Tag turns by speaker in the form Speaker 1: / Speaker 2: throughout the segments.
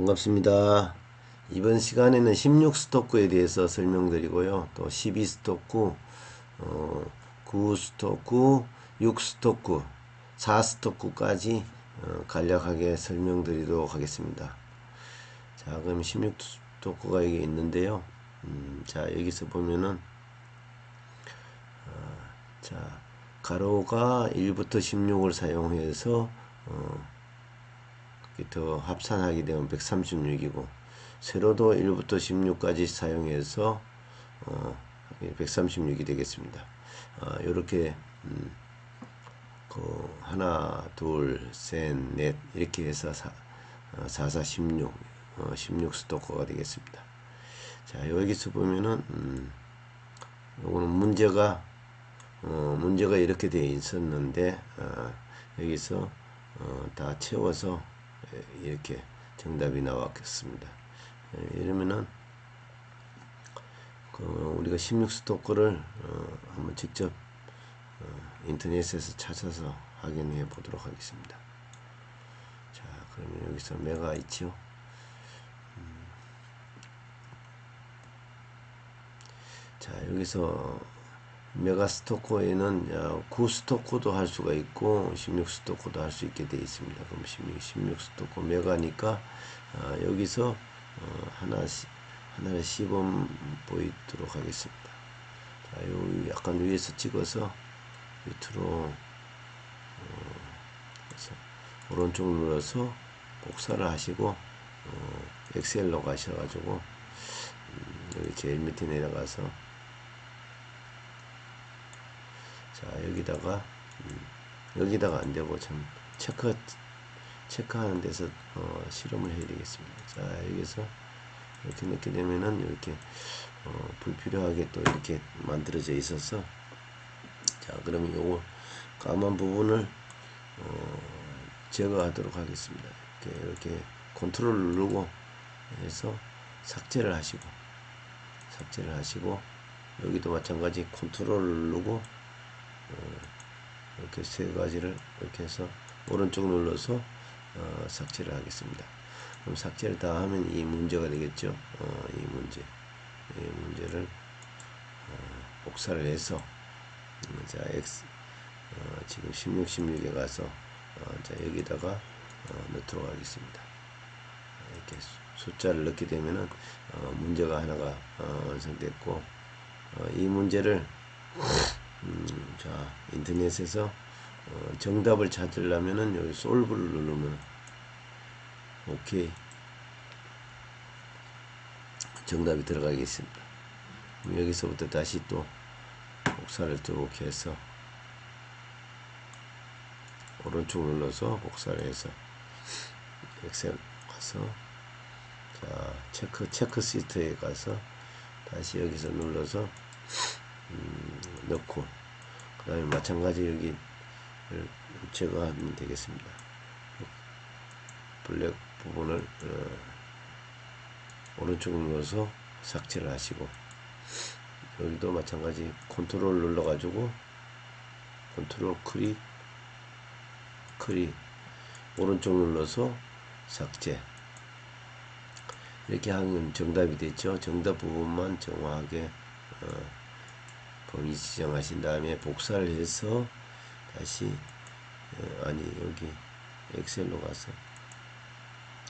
Speaker 1: 반갑습니다. 이번 시간에는 16 스토크에 대해서 설명드리고요. 또 12 스토크, 어, 9 스토크, 6 스토크, 4 스토크까지 어, 간략하게 설명드리도록 하겠습니다. 자, 그럼 16 스토크가 여기 있는데요. 음, 자, 여기서 보면은 어, 자, 가로가 1부터 16을 사용해서 어, 더 합산하게 되면 136이고 세로도 1부터 16까지 사용해서 어, 136이 되겠습니다. 어, 이렇게 음, 그 하나 둘셋넷 이렇게 해서 사, 어, 44 16 어, 16 스토커가 되겠습니다. 자 여기서 보면은 음, 요거는 문제가 어, 문제가 이렇게 되어 있었는데 어, 여기서 어, 다 채워서 이렇게 정답이 나왔겠습니다. 이러면은 그 우리가 16 스토커를 어 한번 직접 어 인터넷에서 찾아서 확인해 보도록 하겠습니다. 자, 그러면 여기서 메가 있죠. 음. 자, 여기서 메가스토커에는 9스토커도 할 수가 있고 16스토커도 할 수 있게 되어 있습니다. 그럼 16, 16스토커 메가니까 어, 여기서 어, 하나씩 하나를 시범 보이도록 하겠습니다. 자, 요 약간 위에서 찍어서 밑으로 어, 오른쪽 눌러서 복사를 하시고 어, 엑셀로 가셔가지고 음, 여기 제일 밑에 내려가서 자 여기다가 음, 여기다가 안되고 참 체크 체크하는 데서 어, 실험을 해야 되겠습니다. 자 여기서 이렇게 넣게 되면은 이렇게 어, 불필요하게 또 이렇게 만들어져 있어서 자 그러면 요거 까만 부분을 어, 제거하도록 하겠습니다. 이렇게, 이렇게 컨트롤 누르고 해서 삭제를 하시고 삭제를 하시고 여기도 마찬가지 컨트롤 누르고 어, 이렇게 세 가지를 이렇게 해서 오른쪽 눌러서 어, 삭제를 하겠습니다. 그럼 삭제를 다 하면 이 문제가 되겠죠. 어, 이 문제, 이 문제를 어, 복사를 해서 음, 자 x 어, 지금 16, 16에 가서 어, 자 여기다가 어, 넣도록 하겠습니다. 이렇게 숫자를 넣게 되면은 어, 문제가 하나가 어, 완성됐고 어, 이 문제를 음, 자 인터넷에서 어, 정답을 찾으려면은 여기 솔브를 누르면 오케이 정답이 들어가겠습니다. 여기서부터 다시 또 복사를 쭉 해서 오른쪽 눌러서 복사를 해서 엑셀 가서 자 체크 체크 시트에 가서 다시 여기서 눌러서 음, 넣고 그 다음에 마찬가지 여기 제거하면 되겠습니다. 블랙 부분을 어, 오른쪽 눌러서 삭제를 하시고 여기도 마찬가지 컨트롤 눌러 가지고 컨트롤 클릭 클릭 오른쪽 눌러서 삭제. 이렇게 하면 정답이 됐죠? 정답 부분만 정확하게 어, 범위 지정하신 다음에 복사를 해서 다시 어, 아니 여기 엑셀로 가서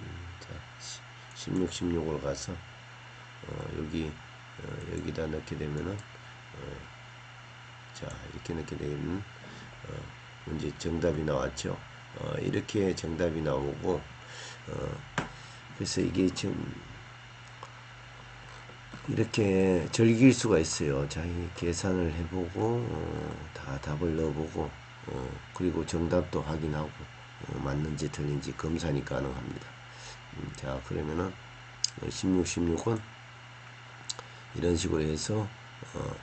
Speaker 1: 음, 자 16, 16으로 가서 어, 여기 어, 여기다 넣게 되면은 어, 자 이렇게 넣게 되면 어, 문제 정답이 나왔죠. 어, 이렇게 정답이 나오고 어, 그래서 이게 지금 이렇게 즐길 수가 있어요. 자기 계산을 해보고 어, 다 답을 넣어보고 어, 그리고 정답도 확인하고 어, 맞는지 틀린지 검사이 가능합니다. 음, 자 그러면은 16, 16은 이런 식으로 해서 어,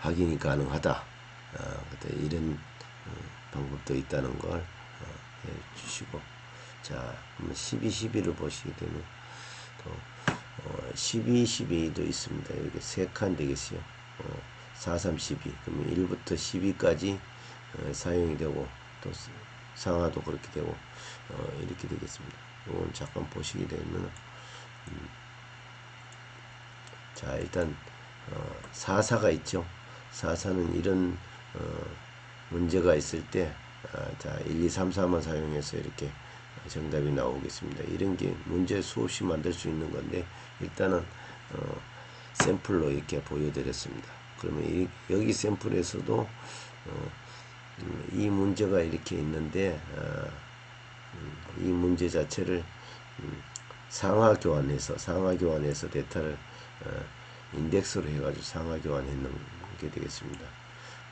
Speaker 1: 확인이 가능하다. 어, 이런 어, 방법도 있다는 걸 어, 해주시고 자 12, 12를 보시게 되면 또 어, 12, 12도 있습니다. 이렇게 세 칸 되겠어요. 어, 4, 3, 12. 그러면 1부터 12까지 어, 사용이 되고 또 상하도 그렇게 되고 어, 이렇게 되겠습니다. 이건 잠깐 보시게 되면 자 일단 어, 44가 있죠. 44는 이런 어, 문제가 있을 때 아, 자 1, 2, 3, 4만 사용해서 이렇게 정답이 나오겠습니다. 이런 게 문제 수없이 만들 수 있는 건데 일단은 어, 샘플로 이렇게 보여드렸습니다. 그러면 이, 여기 샘플에서도 어, 음, 이 문제가 이렇게 있는데 아, 음, 이 문제 자체를 음, 상하 교환해서 상하 교환해서 데이터를 어, 인덱스로 해가지고 상하 교환했는 게 되겠습니다.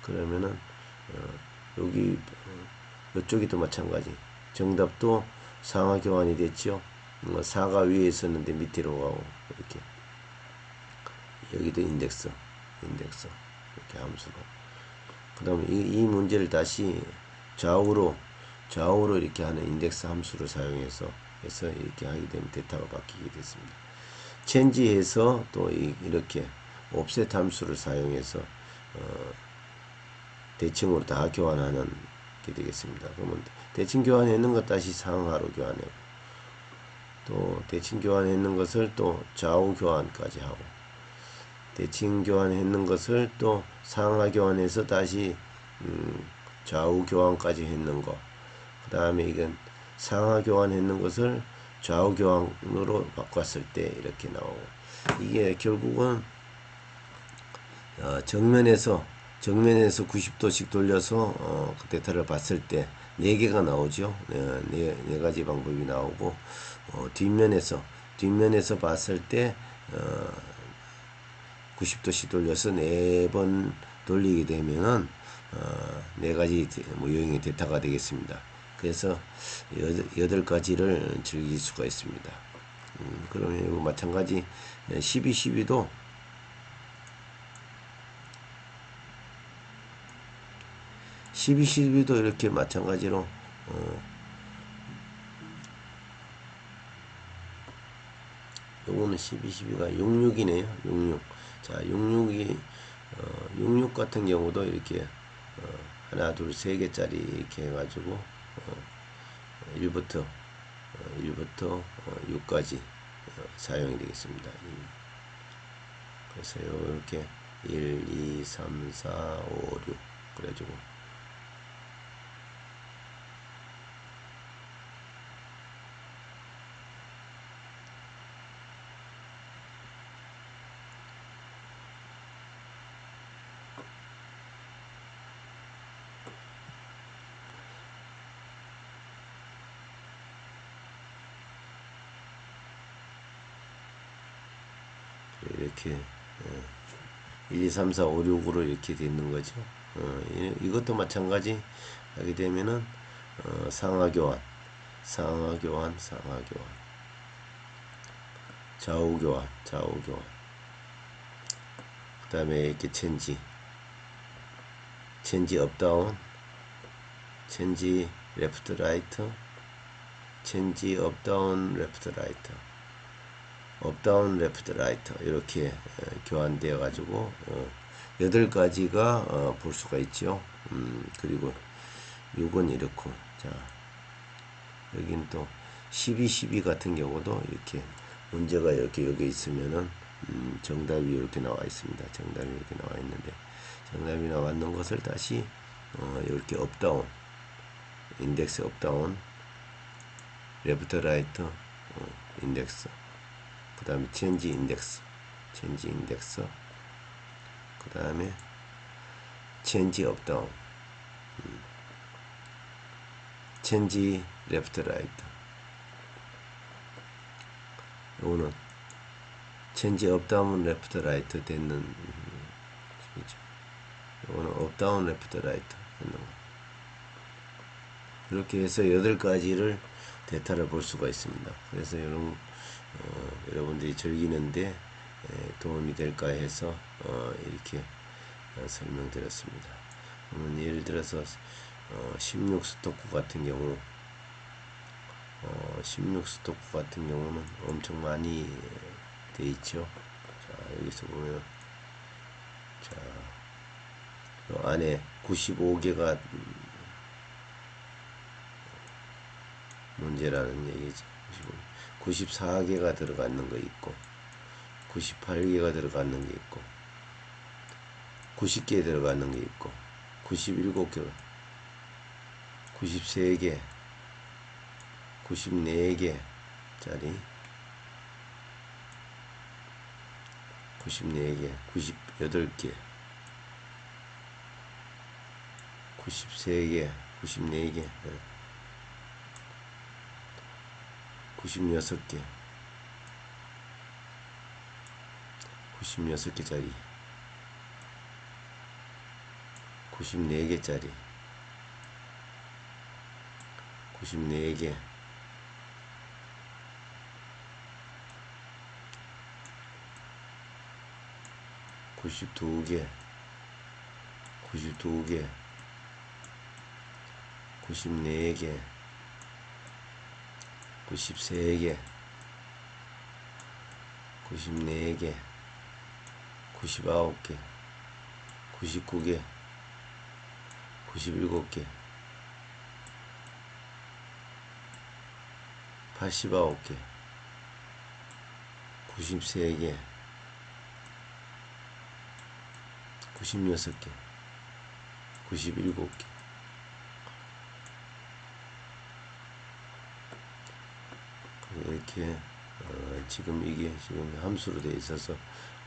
Speaker 1: 그러면은 어, 여기 어, 이쪽이도 마찬가지 정답도 상하 교환이 됐죠. 뭐 4가 위에 있었는데 밑으로 가고 이렇게 여기도 인덱스 인덱스 이렇게 함수가 그 다음에 이, 이 문제를 다시 좌우로 좌우로 이렇게 하는 인덱스 함수를 사용해서 해서 이렇게 하게 되면 데이터가 바뀌게 됐습니다. 체인지해서 또 이, 렇게 옵셋 함수를 사용해서 어, 대칭으로 다 교환하는 게 되겠습니다. 그러면 대칭 교환했는 것 다시 상하로 교환하고 또 대칭 교환했는 것을 또 좌우 교환까지 하고 대칭 교환했는 것을 또 상하 교환해서 다시 음, 좌우 교환까지 했는 거. 그 다음에 이건 상하 교환했는 것을 좌우 교환으로 바꿨을 때 이렇게 나오고 이게 결국은 어, 정면에서 정면에서 90도씩 돌려서 어, 그 데이터를 봤을 때 4개가 나오죠. 네, 네, 네 가지 방법이 나오고 어, 뒷면에서 뒷면에서 봤을 때 어, 90도씩 돌려서 네번 돌리게 되면은 어, 네 가지 모형의 데이터가 되겠습니다. 그래서 여덟 가지를 즐길 수가 있습니다. 음, 그러면 마찬가지 12, 12도 12, 12도 이렇게 마찬가지로 어, 요거는 12, 12가 66이네요. 66. 자, 66이 어, 66 같은 경우도 이렇게 어, 하나, 둘, 세 개짜리 이렇게 해가지고 어, 1부터 어, 1부터 어, 6까지 어, 사용이 되겠습니다. 그래서 이렇게 1, 2, 3, 4, 5, 6 그래가지고 이렇게 1, 2, 3, 4, 5, 6으로 이렇게 되는 거죠. 어, 이것도 마찬가지 하게 되면은 어, 상하 교환, 상하 교환, 상하 교환, 좌우 교환, 좌우 교환. 그 다음에 이렇게 체인지, 체인지 업다운, 체인지 레프트 라이트, 체인지 업다운 레프트 라이트. 업다운 레프트 라이터 이렇게 교환되어 가지고 어, 여덟 가지가 어, 볼 수가 있죠. 음, 그리고 요건 이렇고 자 여긴 또 12, 12 같은 경우도 이렇게 문제가 이렇게 여기 있으면은 음, 정답이 이렇게 나와 있습니다. 정답이 이렇게 나와 있는데 정답이 나왔는 것을 다시 어, 이렇게 업다운 인덱스 업다운 레프트 라이트 어, 인덱스 그 다음에 체인지 인덱스 체인지 인덱스 그 다음에 체인지 업다운 음. 체인지 레프트 라이트 요거는 체인지 업다운 레프트 라이트 되는 음, 요거는 업다운 레프트 라이트 하는 거 이렇게 해서 여덟 가지를 데이터를 볼 수가 있습니다. 그래서 이런 어, 여러분들이 즐기는데 도움이 될까 해서 어, 이렇게 어, 설명드렸습니다. 예를 들어서 16 스토크 같은 경우 16 스토크 같은 경우는 엄청 많이 돼 있죠. 자 여기서 보면 자 안에 95개가 문제라는 얘기죠. 94개가 들어가는 거 있고 98개가 들어가는 게 있고 90개 들어가는 게 있고 97개 93개 94개 짜리 94개 98개 93개 94개 96개. 96개짜리. 94개짜리. 94개. 92개. 92개. 94개 93개 94개 99개 99개 97개 89개 93개 96개 97개 이렇게 어, 지금 이게 지금 함수로 되어 있어서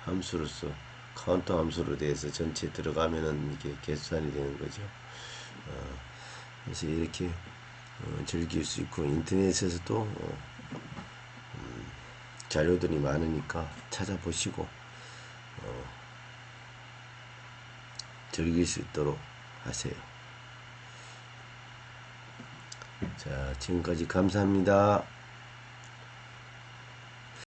Speaker 1: 함수로서 카운터 함수로 돼서 전체 들어가면은 이게 계산이 되는 거죠. 어, 그래서 이렇게 어, 즐길 수 있고 인터넷에서도 어, 음, 자료들이 많으니까 찾아보시고 어, 즐길 수 있도록 하세요. 자, 지금까지 감사합니다.